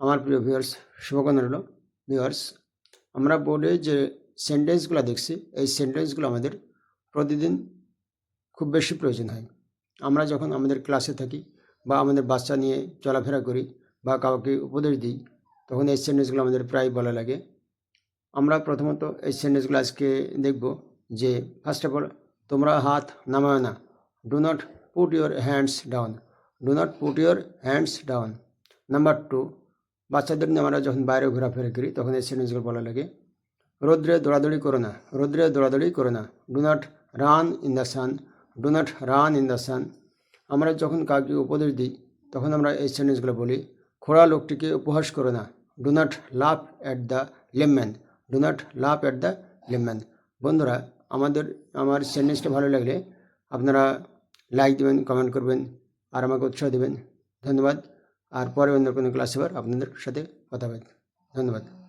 আমার প্রিয় ভিউয়ার্স শুভকামনা রইল। ভিউয়ার্স আমরা বোর্ডে যে সেন্টেন্সগুলো দেখছি, এই সেন্টেন্সগুলো আমাদের প্রতিদিন খুব বেশি প্রয়োজন হয়। আমরা যখন আমাদের ক্লাসে থাকি বা আমাদের বাচ্চা নিয়ে চলাফেরা করি বা কাউকে উপদেশ দিই, তখন এই সেন্টেন্সগুলো আমাদের প্রায় বলা লাগে। আমরা প্রথমত এই সেন্টেন্সগুলো আজকে দেখব যে ফার্স্ট অফ অল তোমরা হাত নামায় না। Do not put your hands down do not put your hands down number two বাচ্চাদের নিয়ে আমরা যখন বাইরে ঘোরাফেরা করি, তখন এই সেন্টেন্সগুলো বলা লাগে, রৌদ্রে দৌড়াদৌড়ি করো না, রৌদ্রে দৌড়াদৌড়ি করো না। Do not run in the sun do not run in the sun আমরা যখন কাউকে উপদেশ দিই, তখন আমরা এই সেন্টেন্সগুলো বলি, খোড়া লোকটিকে উপহাস করো না do not laugh at the layman do not laugh at the layman বন্ধুরা, আমাদের, আমার সেন্টেন্সটা ভালো লাগলে আপনারা লাইক দেবেন কমেন্ট করবেন, আর আমাকে উৎসাহ দেবেন। ধন্যবাদ। আর পরে অন্য কোনো ক্লাসে আবার আপনাদের সাথে কথা হবে। ধন্যবাদ।